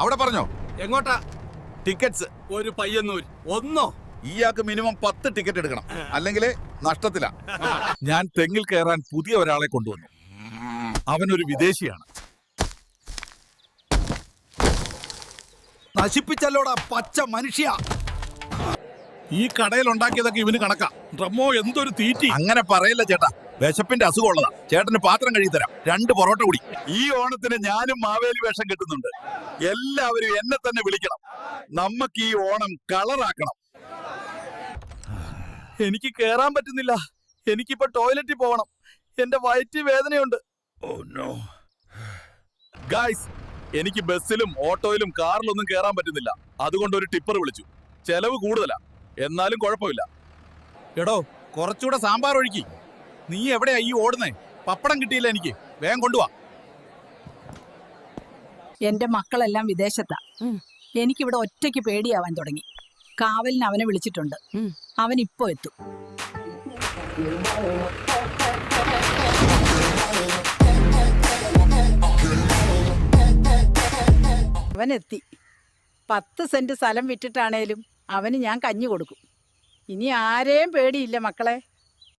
അവിടെ പറഞ്ഞോ. എങ്ങോട്ടാ? ടിക്കറ്റ്സ്. ഒരു പയ്യന്നൂർ. ഒന്നോ? ഇയാൾക്ക് മിനിമം പത്ത് ടിക്കറ്റ് എടുക്കണം. അല്ലെങ്കിൽ നഷ്ടത്തില. ഞാൻ തെങ്ങിൽ കയറാൻ പുതിയ ഒരാളെ കൊണ്ടുവന്നു. അവനൊരു വിദേശിയാണ്. നശിപ്പിച്ചല്ലോടാ പച്ച മനുഷ്യ. ഈ കടയിൽ ഉണ്ടാക്കിയതൊക്കെ ഇവന് കണക്കാ. ഡ്രമ്മോ എന്തൊരു തീറ്റി. അങ്ങനെ പറയല്ല ചേട്ടാ. വിശപ്പിന്റെ അസുഖമുള്ളതാ ചേട്ടന് പാത്രം കഴുകി തരാം. രണ്ട് പൊറോട്ട കൂടി. ഈ ഓണത്തിന് ഞാനും മാവേലി വേഷം കിട്ടുന്നുണ്ട്. എല്ലാവരും എന്നെ തന്നെ വിളിക്കണം. നമുക്ക് ഈ ഓണം കളറാക്കണം. എനിക്ക് കേറാൻ പറ്റുന്നില്ല. എനിക്കിപ്പോ ടോയ്ലറ്റിൽ പോകണം എന്റെ വയറ്റി വേദനയുണ്ട്. ഗായ്സ് എനിക്ക് ബസ്സിലും ഓട്ടോയിലും കാറിലൊന്നും കേറാൻ പറ്റുന്നില്ല. അതുകൊണ്ട് ഒരു ടിപ്പർ വിളിച്ചു. ചെലവ് കൂടുതലാ. എന്നാലും കുഴപ്പമില്ല. എടോ കുറച്ചുകൂടെ സാമ്പാർ ഒഴുക്കി. നീ എവിടെയാ ഈ ഓടുന്നേ? പപ്പടം കിട്ടിയില്ല എനിക്ക്. വേഗം കൊണ്ടുവാ. എന്റെ മക്കളെല്ലാം വിദേശത്താ. എനിക്കിവിടെ ഒറ്റയ്ക്ക് പേടിയാവാൻ തുടങ്ങി. കാവലിന് അവനെ വിളിച്ചിട്ടുണ്ട്. അവൻ ഇപ്പോ എത്തും. അവൻ എത്തി പത്ത് സെന്റ് സ്ഥലം വിറ്റിട്ടാണേലും അവന് ഞാൻ കഞ്ഞി കൊടുക്കും. ഇനി ആരെയും പേടിയില്ല മക്കളെ.